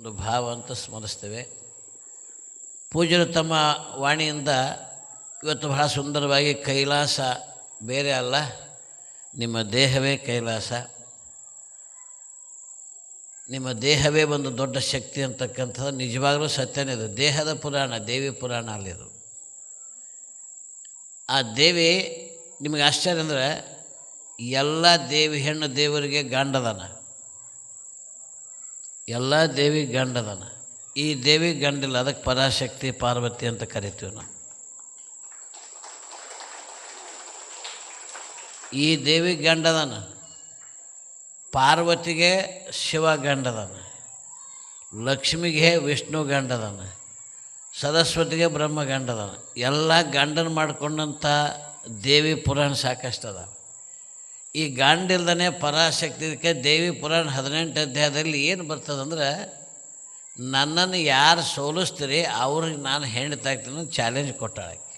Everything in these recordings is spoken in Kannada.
ಒಂದು ಭಾವ ಅಂತ ಸ್ಮರಿಸ್ತೇವೆ. ಪೂಜ್ಯರು ತಮ್ಮ ವಾಣಿಯಿಂದ ಇವತ್ತು ಬಹಳ ಸುಂದರವಾಗಿ ಕೈಲಾಸ ಬೇರೆ ಅಲ್ಲ, ನಿಮ್ಮ ದೇಹವೇ ಕೈಲಾಸ. ನಿಮ್ಮ ದೇಹವೇ ಒಂದು ದೊಡ್ಡ ಶಕ್ತಿ ಅಂತಕ್ಕಂಥದ್ದು ನಿಜವಾಗಲೂ ಸತ್ಯನೇ ಇದು ದೇಹದ ಪುರಾಣ, ದೇವಿ ಪುರಾಣ ಅಲ್ಲಿದು ಆ ದೇವಿ, ನಿಮಗೆ ಆಶ್ಚರ್ಯ ಅಂದರೆ ಎಲ್ಲ ದೇವಿ ಹೆಣ್ಣು ದೇವರಿಗೆ ಗಂಡದನ. ಎಲ್ಲ ದೇವಿ ಗಂಡದನ. ಈ ದೇವಿ ಗಂಡಿಲ್ಲ ಅದಕ್ಕೆ ಪರಾಶಕ್ತಿ, ಪಾರ್ವತಿ ಅಂತ ಕರಿತೀವಿ ನಾವು. ಈ ದೇವಿ ಗಂಡದನ ಪಾರ್ವತಿಗೆ ಶಿವ ಗಂಡದನ, ಲಕ್ಷ್ಮಿಗೆ ವಿಷ್ಣು ಗಂಡದನ, ಸರಸ್ವತಿಗೆ ಬ್ರಹ್ಮ ಗಂಡದನ, ಎಲ್ಲ ಗಂಡನ ಮಾಡ್ಕೊಂಡಂಥ ದೇವಿ ಪುರಾಣ ಸಾಕಷ್ಟು ಅದ ಈ ಗಂಡಿಲ್ದನೆ ಪರಾಶಕ್ತಿಗೆ ದೇವಿ ಪುರಾಣ ಹದಿನೆಂಟು ಅಧ್ಯಾಯದಲ್ಲಿ ಏನು ಬರ್ತದಂದ್ರೆ, ನನ್ನನ್ನು ಯಾರು ಸೋಲಿಸ್ತೀರಿ, ಅವ್ರಿಗೆ ನಾನು ಹೆಣ್ತಾಗ್ತೀನಿ ಚಾಲೆಂಜ್ ಕೊಟ್ಟಾಳಕ್ಕೆ.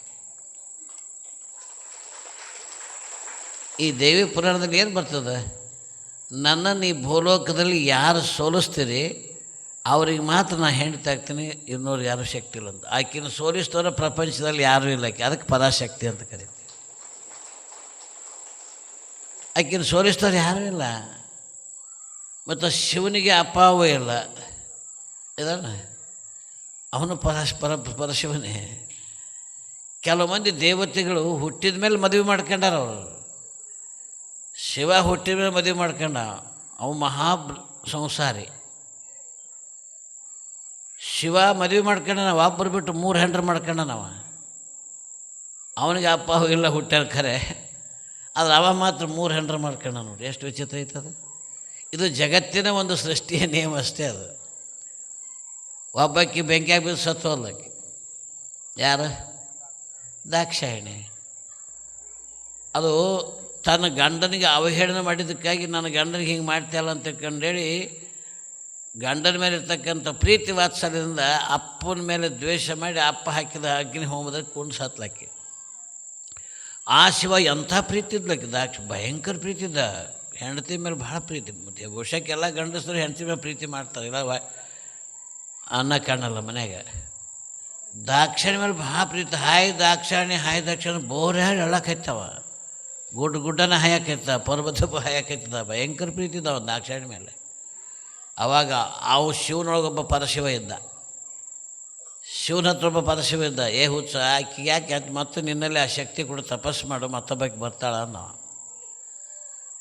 ಈ ದೇವಿ ಪುರಾಣದಲ್ಲಿ ಏನು ಬರ್ತದೆ, ನನ್ನನ್ನು ಈ ಭೂಲೋಕದಲ್ಲಿ ಯಾರು ಸೋಲಿಸ್ತೀರಿ, ಅವ್ರಿಗೆ ಮಾತ್ರ ನಾನು ಹೆಣ್ತಾಗ್ತೀನಿ ಇನ್ನೂರು ಯಾರು ಶಕ್ತಿ ಇಲ್ಲ ಅಂತ. ಆಕಿನ ಸೋಲಿಸ್ತವ್ರ ಪ್ರಪಂಚದಲ್ಲಿ ಯಾರೂ ಇಲ್ಲ ಅದಕ್ಕೆ ಪರಾಶಕ್ತಿ ಅಂತ ಕರಿತೀವಿ. ಆಕಿನ ಸೋಲಿಸ್ತಾರೆ ಯಾರೂ ಇಲ್ಲ. ಮತ್ತು ಶಿವನಿಗೆ ಅಪ್ಪಾವೂ ಇಲ್ಲ. ಇದಲ್ಲ ಅವನು ಪರಸ್ಪರ ಪರಶಿವನೇ. ಕೆಲವು ಮಂದಿ ದೇವತೆಗಳು ಹುಟ್ಟಿದ ಮೇಲೆ ಮದುವೆ ಮಾಡ್ಕೊಂಡಾರ ಅವರು. ಶಿವ ಹುಟ್ಟಿದ ಮೇಲೆ ಮದುವೆ ಮಾಡ್ಕೊಂಡ. ಅವ ಮಹಾ ಸಂಸಾರಿ. ಶಿವ ಮದುವೆ ಮಾಡ್ಕೊಂಡ ನಾವು ಬಿಟ್ಟು ಮೂರು ಹೆಂಡ್ರು ಮಾಡ್ಕೊಂಡ ನಾವು ಅವನಿಗೆ ಅಪ್ಪ ಹೋಗಿಲ್ಲ ಹುಟ್ಟ್ಯಾರ ಖರೆ ಆದ್ರೆ ಅವ ಮಾತ್ರ ಮೂರು ಹೆಂಡ್ರು ಮಾಡ್ಕೊಂಡ ನೋಡಿ ಎಷ್ಟು ವಿಚಿತ್ರ ಐತದ ಇದು ಜಗತ್ತಿನ ಒಂದು ಸೃಷ್ಟಿಯ ನಿಯಮ ಅಷ್ಟೇ ಅದು. ಒಬ್ಬಾಕಿ ಬೆಂಕಿಯಾಗಿ ಬಿದ್ದು ಹೋದ್ಲಾಕಿ. ಯಾರು? ದಾಕ್ಷಾಯಣಿ. ಅದು ತನ್ನ ಗಂಡನಿಗೆ ಅವಹೇಳನ ಮಾಡಿದ್ದಕ್ಕಾಗಿ ನನ್ನ ಗಂಡನಿಗೆ ಹಿಂಗೆ ಮಾಡ್ತಾಯಿಲ್ಲ ಅಂತ ಕಂಡೇಳಿ ಗಂಡನ ಮೇಲೆ ಇರ್ತಕ್ಕಂಥ ಪ್ರೀತಿ ವಾತ್ಸಲ್ಯದಿಂದ ಅಪ್ಪನ ಮೇಲೆ ದ್ವೇಷ ಮಾಡಿ ಅಪ್ಪ ಹಾಕಿದ ಅಗ್ನಿ ಹೋಮದಾಗ ಕುಂಡು ಸತ್ಲಾಕಿ ಆ ಶಿವ ಎಂಥ ಪ್ರೀತಿ ಇದ್ಲಕ್ಕೆ ದಾಕ್ಷ ಭಯಂಕರ ಪ್ರೀತಿ ಇದ್ದ. ಹೆಂಡತಿ ಮೇಲೆ ಭಾಳ ಪ್ರೀತಿ. ಮತ್ತೆ ಬಹುಶಃ ಗಂಡಸರು ಹೆಂಡತಿ ಮೇಲೆ ಪ್ರೀತಿ ಮಾಡ್ತಾರೆ. ಇಲ್ಲ ಅನ್ನ ಕಾಣಲ್ಲ ಮನ್ಯಾಗ. ದಾಕ್ಷಾಣಿ ಮೇಲೆ ಭಾಳ ಪ್ರೀತಿ. Hi Dakshani hi Dakshani. Bore ಹೇಳಿ ಹೇಳಕ್ಕೈತವ ಗುಡ್ಡ ಗುಡ್ಡನ ಹಾಯಕೈತ, ಪರ್ವತ ಹಾಯಕೈತದ. ಭಯಂಕರ ಪ್ರೀತಿ ಇದ್ದಾವ ದಾಕ್ಷಾಣಿ ಮೇಲೆ. ಅವಾಗ ಅವು ಶಿವನೊಳಗೊಬ್ಬ ಪರಶಿವ ಇದ್ದ. ಶಿವನ ಹತ್ರ ಒಬ್ಬ ಪರಶಿವಿದ್ದ ಏ ಹುಚ್ಚ, ಆಕೆ ಯಾಕೆ ಮತ್ತೆ ನಿನ್ನಲ್ಲಿ ಆ ಶಕ್ತಿ ಕೂಡ ತಪಸ್ಸು ಮಾಡು ಮತ್ತೊಬ್ಬಕ್ಕೆ ಬರ್ತಾಳ ಅನ್ನೋ.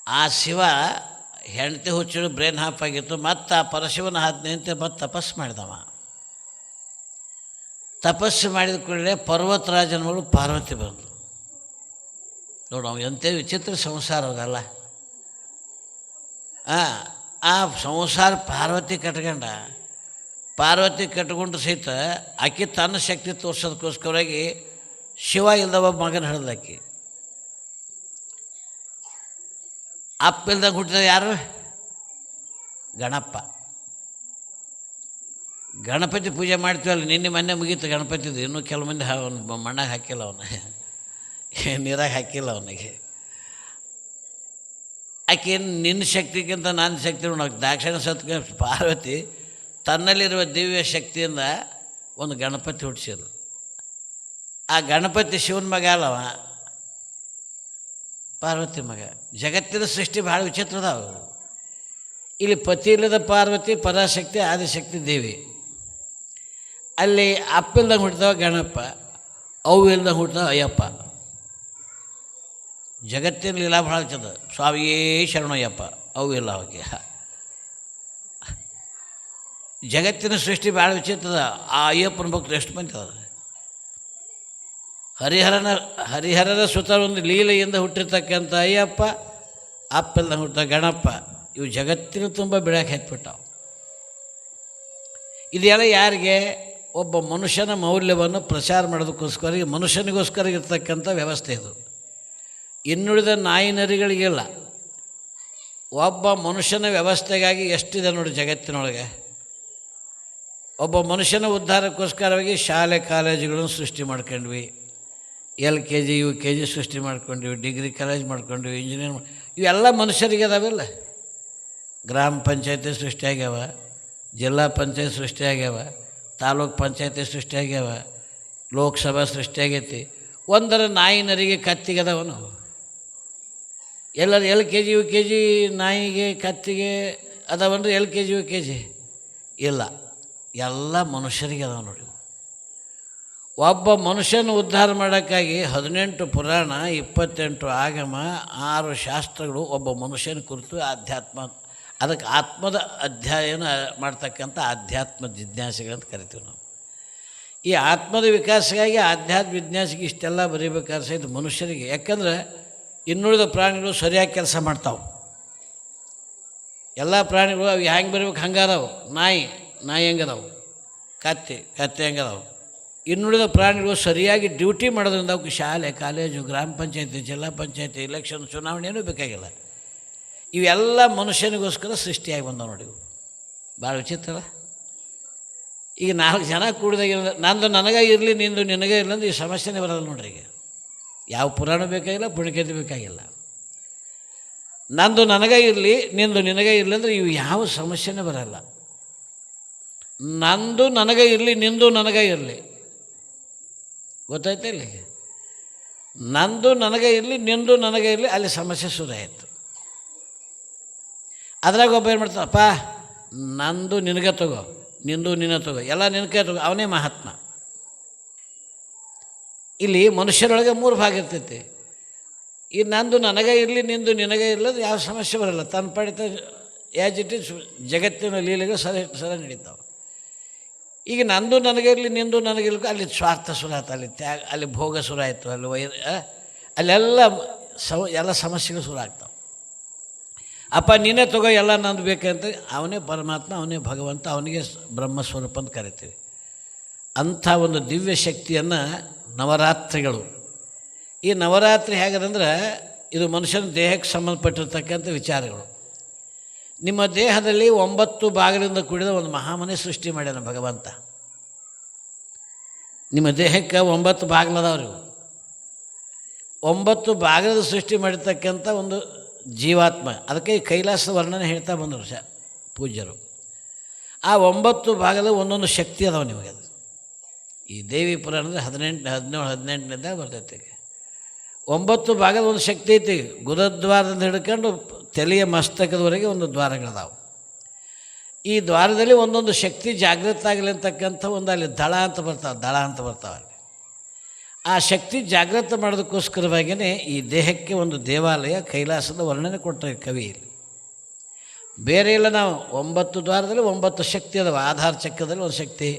ಆ ಶಿವ ಹೆಂಡತಿ ಹುಚ್ಚಿಡು ಬ್ರೇನ್ ಹಾಪ್ ಆಗಿತ್ತು, ಮತ್ತು ಆ ಪರಶಿವನ ಹದಿನೈತೆ ಮತ್ತೆ ತಪಸ್ಸು ಮಾಡಿದವ. ತಪಸ್ಸು ಮಾಡಿದ ಕೂಡಲೇ ಪರ್ವತರಾಜನ ಮಗಳು ಪಾರ್ವತಿ ಬಂದು ನೋಡು ಅವ್ನು ಎಂಥ ವಿಚಿತ್ರ ಸಂಸಾರ ಅದಲ್ಲ. ಆ ಸಂಸಾರ ಪಾರ್ವತಿ ಕಟ್ಕೊಂಡ ಪಾರ್ವತಿ ಕಟ್ಕೊಂಡು ಸಹಿತ ಆಕೆ ತನ್ನ ಶಕ್ತಿ ತೋರ್ಸೋದಕ್ಕೋಸ್ಕರವಾಗಿ ಶಿವ ಇಲ್ದವ ಮಗನ ಹಿಡ್ದಾಕಿ ಅಪ್ಪ ಇಲ್ದಾಗ ಹುಟ್ಟಿದ ಯಾರು? ಗಣಪ ಗಣಪತಿ ಪೂಜೆ ಮಾಡ್ತೀವಲ್ಲ, ನಿನ್ನೆ ಮೊನ್ನೆ ಮುಗೀತು ಗಣಪತಿದು, ಇನ್ನೂ ಕೆಲವು ಮಂದಿ ಅವನು ಮಣ್ಣಾಗ ಹಾಕಿಲ್ಲ ಅವನ. ನೀರಾಗ ಹಾಕಿಲ್ಲ ಅವನಿಗೆ. ಆಕೆ ನಿನ್ನ ಶಕ್ತಿಗಿಂತ ನನ್ನ ಶಕ್ತಿ ನೋಡೋಕೆ ದಾಕ್ಷಿಣ ಸತ್ಕ ಪಾರ್ವತಿ ತನ್ನಲ್ಲಿರುವ ದಿವ್ಯ ಶಕ್ತಿಯಿಂದ ಒಂದು ಗಣಪತಿ ಹುಟ್ಟಿಸಿದ್ರು. ಆ ಗಣಪತಿ ಶಿವನ ಮಗ ಅಲ್ಲವ? ಪಾರ್ವತಿ ಮಗ. ಜಗತ್ತಿನ ಸೃಷ್ಟಿ ಭಾಳ ವಿಚಿತ್ರ ಅದಾವ ಇಲ್ಲಿ ಪತಿ ಇಲ್ಲದ ಪಾರ್ವತಿ, ಪರಾಶಕ್ತಿ, ಆದಿಶಕ್ತಿ ದೇವಿ. ಅಲ್ಲಿ ಅಪ್ಪಿಲ್ದಂಗೆ ಹುಟ್ಟಿದವ ಗಣಪ ಅವು ಇಲ್ದಂಗೆ ಹುಟ್ಟಿದವ ಅಯ್ಯಪ್ಪ. ಜಗತ್ತಿನ ಲೀಲಾ ಭಾಳ ಚಂದ ಸ್ವಾಮಿಯೇ ಶರಣಯ್ಯಪ್ಪ ಅವು ಇಲ್ಲ ಅವಕ್ಕೆ. ಜಗತ್ತಿನ ಸೃಷ್ಟಿ ಭಾಳ ವಿಚಿತ್ರದ ಆ ಅಯ್ಯಪ್ಪನ ಭಕ್ತರು ಎಷ್ಟು ಮಂದಿ ಅದ ಹರಿಹರನ ಹರಿಹರನ ಸುತ್ತ ಒಂದು ಲೀಲೆಯಿಂದ ಹುಟ್ಟಿರ್ತಕ್ಕಂಥ ಅಯ್ಯಪ್ಪ ಅಪ್ಪಲ್ದ ಹುಟ್ಟ ಗಣಪ್ಪ, ಇವು ಜಗತ್ತಿನ ತುಂಬ ಬೆಳಕು ಹಾಕ್ಬಿಟ್ಟಾವ ಇದೆಲ್ಲ ಯಾರಿಗೆ? ಒಬ್ಬ ಮನುಷ್ಯನ ಮೌಲ್ಯವನ್ನು ಪ್ರಚಾರ ಮಾಡೋದಕ್ಕೋಸ್ಕರ ಮನುಷ್ಯನಿಗೋಸ್ಕರ ಇರ್ತಕ್ಕಂಥ ವ್ಯವಸ್ಥೆ ಇದು. ಇನ್ನುಳಿದ ನಾಯಿ ನರಿಗಳಿಗಿಲ್ಲ ಒಬ್ಬ ಮನುಷ್ಯನ ವ್ಯವಸ್ಥೆಗಾಗಿ ಎಷ್ಟಿದೆ ನೋಡಿ ಜಗತ್ತಿನೊಳಗೆ? ಒಬ್ಬ ಮನುಷ್ಯನ ಉದ್ಧಾರಕ್ಕೋಸ್ಕರವಾಗಿ ಶಾಲೆ, ಕಾಲೇಜುಗಳನ್ನು ಸೃಷ್ಟಿ ಮಾಡ್ಕೊಂಡ್ವಿ. L K G, U K G ಸೃಷ್ಟಿ ಮಾಡ್ಕೊಂಡ್ವಿ, ಡಿಗ್ರಿ ಕಾಲೇಜ್ ಮಾಡ್ಕೊಂಡ್ವಿ, ಇಂಜಿನಿಯರ್ ಇವೆಲ್ಲ ಮನುಷ್ಯರಿಗೆ ಅದಾವೆಲ್ಲ. ಗ್ರಾಮ ಪಂಚಾಯತಿ ಸೃಷ್ಟಿಯಾಗ್ಯಾವ ಜಿಲ್ಲಾ ಪಂಚಾಯತ್ ಸೃಷ್ಟಿಯಾಗ್ಯಾವ ತಾಲೂಕ್ ಪಂಚಾಯತಿ ಸೃಷ್ಟಿಯಾಗ್ಯಾವ ಲೋಕಸಭಾ ಸೃಷ್ಟಿಯಾಗೈತಿ ಒಂದರ ನಾಯಿ ನರಿಗೆ ಕತ್ತಿಗದವನು ಎಲ್ಲರೂ L K G, U K G ನಾಯಿಗೆ ಕತ್ತಿಗೆ ಅದಾವನ್ರಿ L K G, U K G? ಇಲ್ಲ. ಎಲ್ಲ ಮನುಷ್ಯರಿಗೆ ಅದಾವೆ ನೋಡಿ. ಒಬ್ಬ ಮನುಷ್ಯನ ಉದ್ಧಾರ ಮಾಡೋಕ್ಕಾಗಿ ಹದಿನೆಂಟು ಪುರಾಣ, ಇಪ್ಪತ್ತೆಂಟು ಆಗಮ, ಆರು ಶಾಸ್ತ್ರಗಳು ಒಬ್ಬ ಮನುಷ್ಯನ ಕುರಿತು ಆಧ್ಯಾತ್ಮ ಅದಕ್ಕೆ ಆತ್ಮದ ಅಧ್ಯಯನ ಮಾಡ್ತಕ್ಕಂಥ ಆಧ್ಯಾತ್ಮ ಜಿಜ್ಞಾಸೆಗಳಂತ ಕರಿತೀವಿ ನಾವು. ಈ ಆತ್ಮದ ವಿಕಾಸಕ್ಕಾಗಿ ಆಧ್ಯಾತ್ಮ ವಿಜ್ಞಾಸಿಗೆ ಇಷ್ಟೆಲ್ಲ ಬರೀಬೇಕಾದ್ರೆ ಸಹಿತ ಮನುಷ್ಯರಿಗೆ, ಯಾಕಂದ್ರೆ ಇನ್ನುಳಿದ ಪ್ರಾಣಿಗಳು ಸರಿಯಾಗಿ ಕೆಲಸ ಮಾಡ್ತಾವೆ. ಎಲ್ಲ ಪ್ರಾಣಿಗಳು ಅವು ಹೆಂಗೆ ಬರಬೇಕು? ಹಂಗಾರವು ನಾಯಿ. ನಾಯಿ ಹೆಂಗದಾವು? ಕತ್ತೆ ಕತ್ತೆ ಹೆಂಗದಾವು? ಇನ್ನುಳಿದ ಪ್ರಾಣಿಗಳು ಸರಿಯಾಗಿ ಡ್ಯೂಟಿ ಮಾಡೋದ್ರಿಂದ ಅವಕ್ಕೆ ಶಾಲೆ, ಕಾಲೇಜು, ಗ್ರಾಮ ಪಂಚಾಯತಿ, ಜಿಲ್ಲಾ ಪಂಚಾಯತಿ ಇಲೆಕ್ಷನ್ ಚುನಾವಣೆ ಏನೂ ಬೇಕಾಗಿಲ್ಲ. ಇವೆಲ್ಲ ಮನುಷ್ಯನಿಗೋಸ್ಕರ ಸೃಷ್ಟಿಯಾಗಿ ಬಂದವು ನೋಡಿ. ಭಾಳ ವಿಚಿತ್ರ. ಈಗ ನಾಲ್ಕು ಜನ ಕೂಡಿದಾಗ ನಂದು ನನಗೆ ಇರಲಿ, ನಿಂದು ನಿನಗೆ ಇರಲಿ ಅಂದ್ರೆ ಈ ಸಮಸ್ಯೆನೇ ಬರಲ್ಲ ನೋಡ್ರಿ ಈಗ. ಯಾವ ಪುರಾಣ ಬೇಕಾಗಿಲ್ಲ ಪುಣಿಕೆದು ಬೇಕಾಗಿಲ್ಲ. ನಂದು ನನಗೆ ಇರಲಿ, ನಿಂದು ನಿನಗೆ ಇರಲಿ ಅಂದರೆ ಇವು ಯಾವ ಸಮಸ್ಯೆನೇ ಬರಲ್ಲ. ನಂದು ನನಗೆ ಇರಲಿ, ನಿಂದು ನನಗೆ ಇರಲಿ. ಗೊತ್ತಾಯ್ತಾ ಇಲ್ಲಿ? ನಂದು ನನಗೆ ಇರಲಿ, ನಿಂದು ನನಗೆ ಇರಲಿ, ಅಲ್ಲಿ ಸಮಸ್ಯೆ ಶುರು ಆಯಿತು. ಅದ್ರಾಗ ಒಬ್ಬ ಏನು ಮಾಡ್ತಾನಪ್ಪ ನಂದು ನಿನಗೆ ತಗೋ, ನಿಂದು ನಿನ್ನ ತಗೋ, ಎಲ್ಲ ನಿನಗೆ ತಗೋ, ಅವನೇ ಮಹಾತ್ಮ. ಇಲ್ಲಿ ಮನುಷ್ಯರೊಳಗೆ ಮೂರು ಭಾಗ ಇರ್ತೈತಿ. ಈ ನಂದು ನನಗೆ ಇರಲಿ, ನಿಂದು ನಿನಗೆ ಇರಲಿ ಯಾವ ಸಮಸ್ಯೆ ಬರಲ್ಲ. ತನ್ನ ಪಡಿತ ಯಾಜಿಟ್ಟು ಜಗತ್ತಿನ ಲೀಲೆಗಳು ಸರಿ ಸರಿ ನಡೀತಾವೆ. ಈಗ ನಂದು ನನಗಿರಲಿ, ನಿಂದು ನನಗಿರ್ಲಿ, ಅಲ್ಲಿ ಸ್ವಾರ್ಥ ಶುರು ಆಯ್ತು ಅಲ್ಲಿ ತ್ಯಾಗ, ಅಲ್ಲಿ ಭೋಗ ಶುರು ಆಯಿತು ಅಲ್ಲಿ ಆ? ಅಲ್ಲೆಲ್ಲ ಸಮ ಎಲ್ಲ ಸಮಸ್ಯೆಗಳು ಶುರು ಆಗ್ತಾವೆ ಅಪ್ಪ, ನೀನೇ ತಗೋ, ಎಲ್ಲ ನಂದು ಬೇಕಂತ, ಅವನೇ ಪರಮಾತ್ಮ, ಅವನೇ ಭಗವಂತ, ಅವನಿಗೆ ಬ್ರಹ್ಮಸ್ವರೂಪ ಅಂತ ಕರಿತೀವಿ. ಅಂಥ ಒಂದು ದಿವ್ಯ ಶಕ್ತಿಯನ್ನು ನವರಾತ್ರಿಗಳು. ಈ ನವರಾತ್ರಿ ಹೇಗದಂದ್ರೆ, ಇದು ಮನುಷ್ಯನ ದೇಹಕ್ಕೆ ಸಂಬಂಧಪಟ್ಟಿರ್ತಕ್ಕಂಥ ವಿಚಾರಗಳು. ನಿಮ್ಮ ದೇಹದಲ್ಲಿ ಒಂಬತ್ತು ಭಾಗದಿಂದ ಕೂಡಿದ ಒಂದು ಮಹಾಮನೆ ಸೃಷ್ಟಿ ಮಾಡ್ಯಾನ ಭಗವಂತ ನಿಮ್ಮ ದೇಹಕ್ಕೆ ಒಂಬತ್ತು ಭಾಗಲದಾವ್ರಿ ಇವು. ಒಂಬತ್ತು ಭಾಗದ ಸೃಷ್ಟಿ ಮಾಡಿರ್ತಕ್ಕಂಥ ಒಂದು ಜೀವಾತ್ಮ, ಅದಕ್ಕೆ ಕೈಲಾಸ ವರ್ಣನೆ ಹೇಳ್ತಾ ಬಂದರು ಶ, ಪೂಜ್ಯರು ಆ ಒಂಬತ್ತು ಭಾಗದ ಒಂದೊಂದು ಶಕ್ತಿ ಅದಾವೆ ನಿಮಗೆ ಅದು ಈ ದೇವಿ ಪುರಾಣದ ಹದಿನೆಂಟು ಹದಿನೇಳು ಹದಿನೆಂಟನೇದಾಗ ಬರ್ತೈತೆ. ಒಂಬತ್ತು ಭಾಗದ ಒಂದು ಶಕ್ತಿ ಐತಿ, ಗುರುದ್ವಾರದಿಂದ ಹಿಡ್ಕೊಂಡು ತಲೆಯ ಮಸ್ತಕದವರೆಗೆ ಒಂದು ದ್ವಾರಗಳಿದಾವೆ. ಈ ದ್ವಾರದಲ್ಲಿ ಒಂದೊಂದು ಶಕ್ತಿ ಜಾಗೃತ ಆಗಲಿ ಅಂತಕ್ಕಂಥ ಒಂದು ಅಲ್ಲಿ ದಳ ಅಂತ ಬರ್ತಾವೆ, ದಳ ಅಂತ ಬರ್ತಾವೆ ಅಲ್ಲಿ. ಆ ಶಕ್ತಿ ಜಾಗೃತ ಮಾಡೋದಕ್ಕೋಸ್ಕರವಾಗಿಯೇ ಈ ದೇಹಕ್ಕೆ ಒಂದು ದೇವಾಲಯ ಕೈಲಾಸದ ವರ್ಣನೆ ಕೊಟ್ಟರೆ ಕವಿ ಇಲ್ಲಿ. ಬೇರೆ ಇಲ್ಲ ನಾವು ಒಂಬತ್ತು ದ್ವಾರದಲ್ಲಿ ಒಂಬತ್ತು ಶಕ್ತಿ ಅದಾವೆ, ಆಧಾರ ಚಕ್ರದಲ್ಲಿ ಒಂದು ಶಕ್ತಿ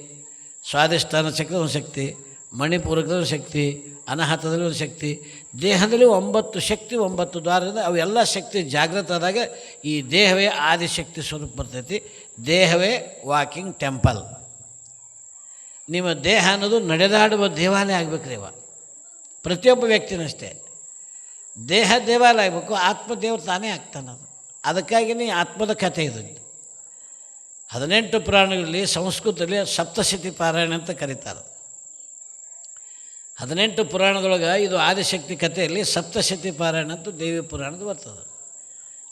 ಸ್ವಾದಿಷ್ಠಾನ ಚಕ್ರದ ಒಂದು ಶಕ್ತಿ ಮಣಿಪೂರಕದ ಒಂದು ಶಕ್ತಿ, ಅನಾಹತದಲ್ಲಿ ಒಂದು ಶಕ್ತಿ ದೇಹದಲ್ಲಿ ಒಂಬತ್ತು ಶಕ್ತಿ, ಒಂಬತ್ತು ದ್ವಾರದಿಂದ ಅವೆಲ್ಲ ಶಕ್ತಿ ಜಾಗೃತ ಆದಾಗ ಈ ದೇಹವೇ ಆದಿಶಕ್ತಿ ಸ್ವರೂಪ ಬರ್ತೈತಿ. ದೇಹವೇ ವಾಕಿಂಗ್ ಟೆಂಪಲ್ ನಿಮ್ಮ ದೇಹ ಅನ್ನೋದು ನಡೆದಾಡುವ ದೇವಾಲಯ ಆಗಬೇಕ್ರಿ ಇವ. ಪ್ರತಿಯೊಬ್ಬ ವ್ಯಕ್ತಿನಷ್ಟೇ ದೇಹ ದೇವಾಲಯ ಆಗಬೇಕು, ಆತ್ಮದೇವರು ತಾನೇ ಆಗ್ತಾನದು ಅದಕ್ಕಾಗಿನೇ ಆತ್ಮದ ಕಥೆ ಇದು. ಹದಿನೆಂಟು ಪುರಾಣಗಳಲ್ಲಿ, ಸಂಸ್ಕೃತದಲ್ಲಿ ಸಪ್ತಶತಿ ಪಾರಾಯಣ ಅಂತ ಕರೀತಾರೆ. ಹದಿನೆಂಟು ಪುರಾಣದೊಳಗೆ ಇದು ಆದಿಶಕ್ತಿ ಕಥೆಯಲ್ಲಿ ಸಪ್ತಶತಿ ಪಾರಾಯಣ ಅಂತ ದೇವಿ ಪುರಾಣದ ಬರ್ತದೆ.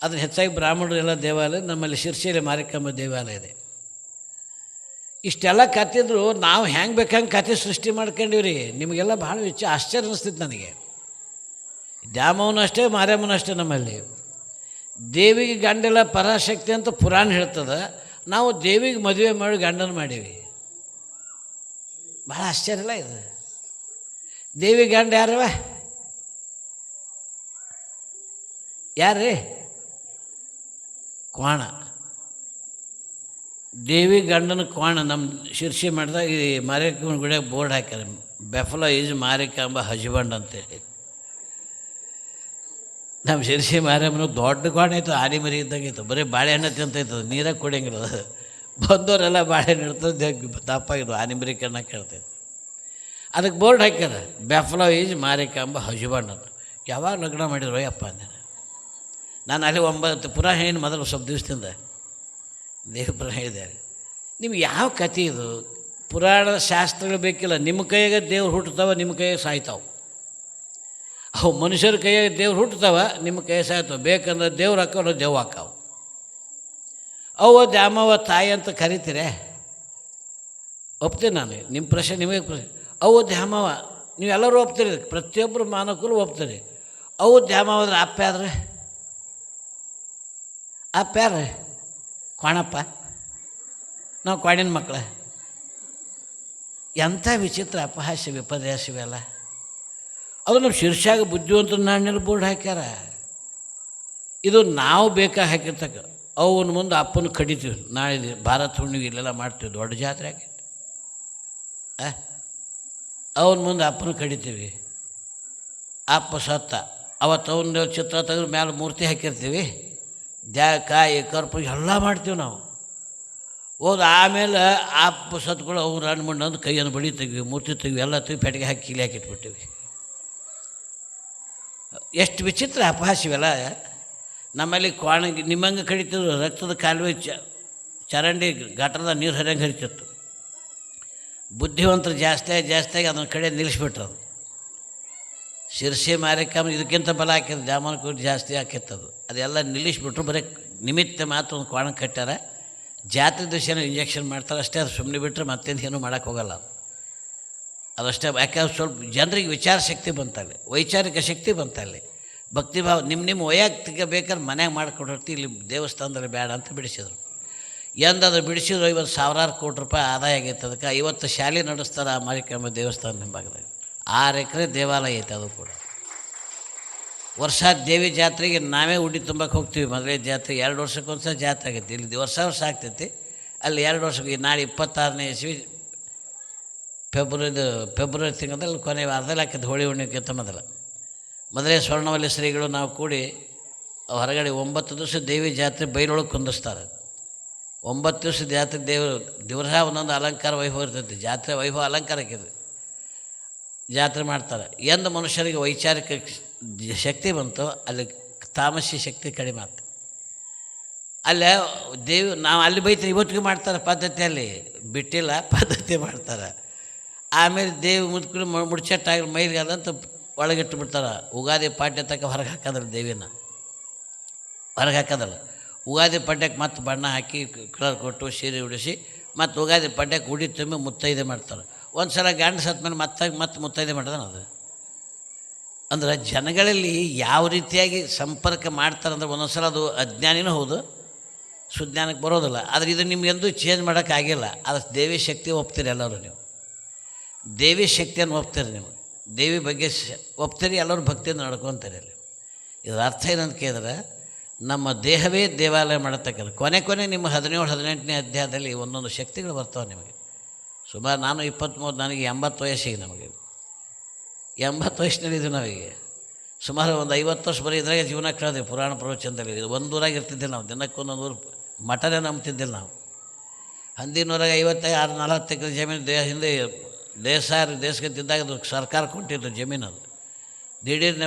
ಅದ್ರ ಹೆಚ್ಚಾಗಿ ಬ್ರಾಹ್ಮಣರು ಎಲ್ಲ ದೇವಾಲಯ, ನಮ್ಮಲ್ಲಿ ಶಿರ್ಸಿಯಲ್ಲಿ ಮಾರಿಕಮ್ಮ ದೇವಾಲಯ ಇದೆ. ಇಷ್ಟೆಲ್ಲ ಕತ್ತಿದ್ರು ನಾವು ಹೆಂಗೆ ಬೇಕಂಗೆ ಕತೆ ಸೃಷ್ಟಿ ಮಾಡ್ಕೊಂಡಿವ್ರಿ. ನಿಮಗೆಲ್ಲ ಭಾಳ ಹೆಚ್ಚು ಆಶ್ಚರ್ಯ ಅನಿಸ್ತಿತ್ತು ನನಗೆ. ದ್ಯಾಮವನಷ್ಟೇ ಅಷ್ಟೇ ನಮ್ಮಲ್ಲಿ. ದೇವಿಗೆ ಗಂಡೆಲ್ಲ ಪರಾಶಕ್ತಿ ಅಂತ ಪುರಾಣ ಹೇಳ್ತದೆ. ನಾವು ದೇವಿಗೆ ಮದುವೆ ಮಾಡಿ ಗಂಡನ ಮಾಡೀವಿ. ಭಾಳ ಆಶ್ಚರ್ಯ ಇಲ್ಲ ಇದು. ದೇವಿ ಗಂಡ ಯಾರವ? ಯಾರ್ರೀ? ಕ್ವಾಣ. ದೇವಿ ಗಂಡನ ಕ್ವಾಣ ನಮ್ಮ ಶಿರ್ಷಿ ಮಾಡಿದಾಗ ಈ ಮಾರಿಕಮ್ಮನ ಗುಡಿಯಾಗ ಬೋರ್ಡ್ ಹಾಕ್ಯಾರ. ಬೆಫಲ ಈಜ್ ಮಾರಿಕಾಂಬ ಹಜ್ಬಂಡ್ ಅಂತೇಳಿ. ನಮ್ಮ ಶಿರ್ಷಿ ಮಾರಿಯಮ್ಮನ ದೊಡ್ಡ ಕ್ವಾಣ ಇತ್ತು ಆನೆ ಮರಿ ಇದ್ದಂಗೆ ಇತ್ತು ಬರೀ ಬಾಳೆಹಣ್ಣು ತಿಂತೈತದ ನೀರಾಗ ಕುಡಿಯಂಗಿಲ್ಲ. ಬಂದವರೆಲ್ಲ ಬಾಳೆಹಣ್ಣು ಇರ್ತದೆ ದಪ್ಪಾಗಿದ್ದು ಆನೆ ಮರಿ ಕಣ್ಣ ಕೇಳ್ತೈತೆ ಅದಕ್ಕೆ ಬೋರ್ಡ್ ಹಾಕ್ಯಾರ ಬೆಫ್ಲೋ ಈಜ್ ಮಾರಿಕಾಂಬ ಹಜ್ಬಂಡ್ ಅಂತ ಯಾವಾಗ ಲಗ್ನ ಮಾಡಿದ್ರು ಅಯ್ಯಪ್ಪ ಅಂದೆ. ನಾನು ಅಲ್ಲಿ ಒಂಬತ್ತು ಪುನಃ ಏನು ಮೊದಲು ಸ್ವಲ್ಪ ದಿವಸದಿಂದ ದೇವ ಪುರಾಣ ಹೇಳಿದೆ ನಿಮ್ಗೆ ಯಾವ ಕಥೆ ಇದು? ಪುರಾಣದ ಶಾಸ್ತ್ರಗಳು ಬೇಕಿಲ್ಲ, ನಿಮ್ಮ ಕೈಯಾಗ ದೇವ್ರು ಹುಟ್ಟುತ್ತವೆ, ನಿಮ್ಮ ಕೈಯಾಗ ಸಾಯ್ತಾವೆ. ಅವು ಮನುಷ್ಯರ ಕೈಯಾಗ ದೇವ್ರು ಹುಟ್ಟುತ್ತವೆ, ನಿಮ್ಮ ಕೈ ಸಾಯ್ತಾವೆ. ಬೇಕಂದ್ರೆ ದೇವ್ರು ಹಾಕೋರು ದೇವ್ ಹಾಕಾವು ಅವ ದ್ಯಾಮವ ತಾಯಿ ಅಂತ ಕರಿತೀರೇ? ಒಪ್ತೀನಿ ನಾನು, ನಿಮ್ಮ ಪ್ರಶ್ನೆ, ನಿಮಗೆ ಪ್ರಶ್ನೆ. ಅವು ದ್ಯಾಮವ ನೀವೆಲ್ಲರೂ ಒಪ್ತೀರಿ, ಪ್ರತಿಯೊಬ್ಬರು ಮಾನಕರು ಒಪ್ತೀರಿ. ಅವು ದ್ಯಾಮವ ಅಂದ್ರೆ ಅಪ್ಪ ಆದ್ರೆ ಅಪ್ಪ ಯಾರ್ರಿ? ಕ್ವಾಣಪ್ಪ. ನಾವು ಕ್ವಾಣಿನ ಮಕ್ಕಳ ಎಂಥ ವಿಚಿತ್ರ ಅಪಹಾಸ್ಯ ವಿಪರ್ಯಾಸ ಇವೆಲ್ಲ. ಅದು ನಮ್ಮ ಶೀರ್ಷಾಗ ಬುದ್ಧಿವಂತ ನಾಣ್ಯರ ಬೋರ್ಡ್ ಹಾಕ್ಯಾರ. ಇದು ನಾವು ಬೇಕಾ ಹಾಕಿರ್ತಕ್ಕ. ಅವನ ಮುಂದೆ ಅಪ್ಪನ ಕಡಿತೀವಿ. ನಾಳೆ ಭಾರತ ಹುಣ್ಣಿಗೆ ಇಲ್ಲೆಲ್ಲ ಮಾಡ್ತೀವಿ. ದೊಡ್ಡ ಜಾತ್ರೆ ಆಗಿ ಅವನ ಮುಂದೆ ಅಪ್ಪನ ಕಡಿತೀವಿ. ಅಪ್ಪ ಸತ್ತ. ಅವತ್ತು ಅವನ ಚಿತ್ರ ತೆಗೆದು ಮೇಲೆ ಮೂರ್ತಿ ಹಾಕಿರ್ತೀವಿ. ದ್ಯಾ, ಕಾಯಿ, ಕರ್ಪು ಎಲ್ಲ ಮಾಡ್ತೀವಿ ನಾವು. ಹೋದ ಆಮೇಲೆ ಅಪ್ಪ ಸತ್ಗಳು ಅವ್ರು ಹಣ್ಣು ಮಣ್ಣು ಅಂದು ಕೈಯನ್ನು ಬಡಿ ತೆಗಿವಿ ಮೂರ್ತಿ ತೆಗಿವಿ ಎಲ್ಲ ತೆಗಿ ಪೆಟ್ಟಿಗೆ ಹಾಕಿ ಕೀಲಿ ಹಾಕಿಟ್ಬಿಟ್ಟಿವಿ ಎಷ್ಟು ವಿಚಿತ್ರ ಅಪಹಾಸಿವೆಲ್ಲ ನಮ್ಮಲ್ಲಿ ಕ್ವಾಣಗಿ, ನಿಮ್ಮಂಗೆ ಕಡಿತಿದ್ರು ರಕ್ತದ ಕಾಲುವೆ ಚರಂಡಿ ಗಟ್ಟದ ನೀರು ಹರಿಯಂಗೆ ಹರಿತಿತ್ತು. ಬುದ್ಧಿವಂತರು ಜಾಸ್ತಿ ಜಾಸ್ತಿಯಾಗಿ ಅದನ್ನ ಕಡೆ ನಿಲ್ಲಿಸ್ಬಿಟ್ರು ಅದು. ಶಿರ್ಸಿ ಮಾರಿಕಮ್ಮ ಇದಕ್ಕಿಂತ ಬಲ ಹಾಕಿದ್ದು ಕೂಡ ಜಾಸ್ತಿ ಹಾಕಿತ್ತದು. ಅದೆಲ್ಲ ನಿಲ್ಲಿಸ್ಬಿಟ್ರು, ಬರೀ ನಿಮಿತ್ತ ಮಾತ್ರ ಒಂದು ಕ್ವಾಣ ಕಟ್ಟಾರ ಜಾತ್ರೆ ದಿವಸ ಇಂಜೆಕ್ಷನ್ ಮಾಡ್ತಾರೆ ಅಷ್ಟೇ, ಅದು ಸುಮ್ಮನೆ ಬಿಟ್ಟರೆ ಮತ್ತೇನು ಏನೂ ಮಾಡೋಕೆ ಹೋಗಲ್ಲ ಅದು. ಅದಷ್ಟೇ, ಯಾಕಂದ್ರೆ ಸ್ವಲ್ಪ ಜನರಿಗೆ ವಿಚಾರ ಶಕ್ತಿ ಬಂತಲ್ಲಿ, ವೈಚಾರಿಕ ಶಕ್ತಿ ಬಂತಲ್ಲಿ. ಭಕ್ತಿಭಾವ ನಿಮ್ಮ ನಿಮ್ಮ ವೈಯಕ್ತಿಕ ಬೇಕಾದ್ರೆ ಮನೆಗೆ ಮಾಡಿಕೊಟ್ಟಿರ್ತಿ ಇಲ್ಲಿ ದೇವಸ್ಥಾನದಲ್ಲಿ ಬೇಡ ಅಂತ ಬಿಡಿಸಿದ್ರು. ಎಂದ ಅದು ಬಿಡಿಸಿದ್ರು ಐವತ್ತು ಸಾವಿರಾರು ಕೋಟಿ ರೂಪಾಯಿ ಆದಾಯ ಆಗೈತೆ ಅದಕ್ಕೆ ಐವತ್ತು ಶಾಲೆ ನಡೆಸ್ತಾರೆ ಆ ಮಾರಿಕಮ್ಮ ದೇವಸ್ಥಾನ ಹಿಂಭಾಗದಾಗ ಭಾಗದಾಗ ಆರು ಎಕರೆ ದೇವಾಲಯ ಐತೆ ಅದು ಕೂಡ. ವರ್ಷ ದೇವಿ ಜಾತ್ರೆಗೆ ನಾವೇ ಉಡಿ ತುಂಬಕ್ಕೆ ಹೋಗ್ತೀವಿ. ಮದುವೆ ಜಾತ್ರೆ ಎರಡು ವರ್ಷಕ್ಕೊಂದು ಸಲ ಜಾತ್ರೆ ಆಗೈತಿ. ಇಲ್ಲಿ ವರ್ಷ ವರ್ಷ ಆಗ್ತೈತಿ. ಅಲ್ಲಿ ಎರಡು ವರ್ಷಕ್ಕೆ ನಾಳೆ ಇಪ್ಪತ್ತಾರನೇ ಇಸ್ವಿ ಫೆಬ್ರವರಿದು ಫೆಬ್ರವರಿ ತಿಂಗಳಲ್ಲಿ ಕೊನೆ ವಾರದಲ್ಲಿ ಹಾಕಿದ್ದು ಹೋಳಿ ಹುಣ್ಣಿಮೆಗಿಂತ ಮೊದಲು. ಮೊದಲೇ ಸ್ವರ್ಣವಲ್ಲಿ ಶ್ರೀಗಳು ನಾವು ಕೂಡಿ ಹೊರಗಡೆ ಒಂಬತ್ತು ದಿವಸ ದೇವಿ ಜಾತ್ರೆ ಬೈಲೊಳಗೆ ಕುಂದಿಸ್ತಾರೆ. ಒಂಬತ್ತು ದಿವಸ ಜಾತ್ರೆ ದೇವರು ದಿವಸ ಒಂದೊಂದು ಅಲಂಕಾರ ವೈಭವ ಇರ್ತೈತಿ. ಜಾತ್ರೆ ವೈಭವ ಅಲಂಕಾರಕ್ಕಿದೆ ಜಾತ್ರೆ ಮಾಡ್ತಾರೆ. ಎಂದು ಮನುಷ್ಯರಿಗೆ ವೈಚಾರಿಕ ಶಕ್ತಿ ಬಂತು, ಅಲ್ಲಿ ತಾಮಸಿ ಶಕ್ತಿ ಕಡಿಮೆ ಆಯ್ತು ಅಲ್ಲೇ ದೇವಿ, ನಾವು ಅಲ್ಲಿ ಬೈತ್ರಿ, ಇವತ್ತಿಗೆ ಮಾಡ್ತಾರೆ ಪದ್ಧತಿಯಲ್ಲಿ. ಬಿಟ್ಟಿಲ್ಲ, ಪದ್ಧತಿ ಮಾಡ್ತಾರೆ. ಆಮೇಲೆ ದೇವಿ ಮುದ್ಕೊಂಡು ಮುಡ್ಚಟ್ಟಾಗಿ ಮೈಲಿಗೆ ಅಂತ ಒಳಗಿಟ್ಟು ಬಿಡ್ತಾರೆ. ಉಗಾದಿ ಪಾಠ್ಯ ತಕ್ಕ ಹೊರಗೆ ಹಾಕೋದಿಲ್ಲ ದೇವಿನ. ಹೊರಗೆ ಹಾಕೋದಲ್ಲ. ಉಗಾದಿ ಪಡ್ಯಕ್ಕೆ ಮತ್ತೆ ಬಣ್ಣ ಹಾಕಿ ಕಲರ್ ಕೊಟ್ಟು ಸೀರೆ ಉಡಿಸಿ, ಮತ್ತು ಉಗಾದಿ ಪಡ್ಯಕ್ಕೆ ಉಡಿ ತುಂಬಿ ಮುತ್ತೈದೆ ಮಾಡ್ತಾರೆ. ಒಂದು ಸಲ ಗಂಡ ಸತ್ತ ಮೇಲೆ ಮತ್ತೆ ಮತ್ತೆ ಮುತ್ತೈದೆ ಮಾಡ್ದಾನ ಅದು. ಅಂದ್ರೆ ಜನಗಳಲ್ಲಿ ಯಾವ ರೀತಿಯಾಗಿ ಸಂಪರ್ಕ ಮಾಡ್ತಾರೆ ಅಂದ್ರೆ ಒಂದೊಂದು ಸಲ ಅದು ಅಜ್ಞಾನಿನೂ ಹೌದು, ಸುಜ್ಞಾನಕ್ಕೆ ಬರೋದಿಲ್ಲ. ಆದರೆ ಇದು ನಿಮಗೆಂದೂ ಚೇಂಜ್ ಮಾಡೋಕ್ಕಾಗಿಲ್ಲ ಅದು ದೇವಿ ಶಕ್ತಿ ಒಪ್ತೀರಿ ಎಲ್ಲರೂ ನೀವು. ದೇವಿ ಶಕ್ತಿಯನ್ನು ಒಪ್ತೀರಿ ನೀವು. ದೇವಿ ಬಗ್ಗೆ ಒಪ್ತೀರಿ ಎಲ್ಲರೂ ಭಕ್ತಿಯನ್ನು ನಡ್ಕೊತಾರೆ ಅಲ್ಲಿ. ಇದರ ಅರ್ಥ ಏನಂತ ಕೇಳಿದ್ರೆ ನಮ್ಮ ದೇಹವೇ ದೇವಾಲಯ ಮಾಡತಕ್ಕದ್ದು. ಕೊನೆ ಕೊನೆ ನಿಮ್ಮ ಹದಿನೇಳು, ಹದಿನೆಂಟನೇ ಅಧ್ಯಾಯದಲ್ಲಿ ಒಂದೊಂದು ಶಕ್ತಿಗಳು ಬರ್ತಾವೆ ನಿಮಗೆ. ಸುಮಾರು ನಾನು ಇಪ್ಪತ್ತ್ಮೂರು ನನಗೆ ಎಂಬತ್ತು ವಯಸ್ಸಿಗೆ ನಮಗೆ. ಎಂಬತ್ತು ವಯಸ್ಸಿನಲ್ಲಿದ್ದು ನಮಗೆ ಸುಮಾರು ಒಂದು ಐವತ್ತು ವರ್ಷ ಬರೀ ಇದ್ರಾಗೆ ಜೀವನ ಕಳೆದ್ವಿ, ಪುರಾಣ ಪ್ರವಚನದಲ್ಲಿ. ಇದು ಒಂದು ಊರಾಗ ಇರ್ತಿದ್ದಿಲ್ಲ ನಾವು ದಿನಕ್ಕೊಂದೊಂದು ಊರು ಮಠನೇ ನಂಬ್ತಿದ್ದಿಲ್ಲ ನಾವು. ಹಂದಿನೂರಾಗ ಐವತ್ತೈದು, ಆರು, ನಲವತ್ತು ಎಕರೆ ಜಮೀನು ದೇಹ ಹಿಂದೆ, ದೇಶ ದೇಶಕ್ಕೆ ತಿದ್ದಾಗ ಸರ್ಕಾರ ಕೊಟ್ಟಿದ್ದು ಜಮೀನು ಅದು ದಿಢೀರ್ನೆ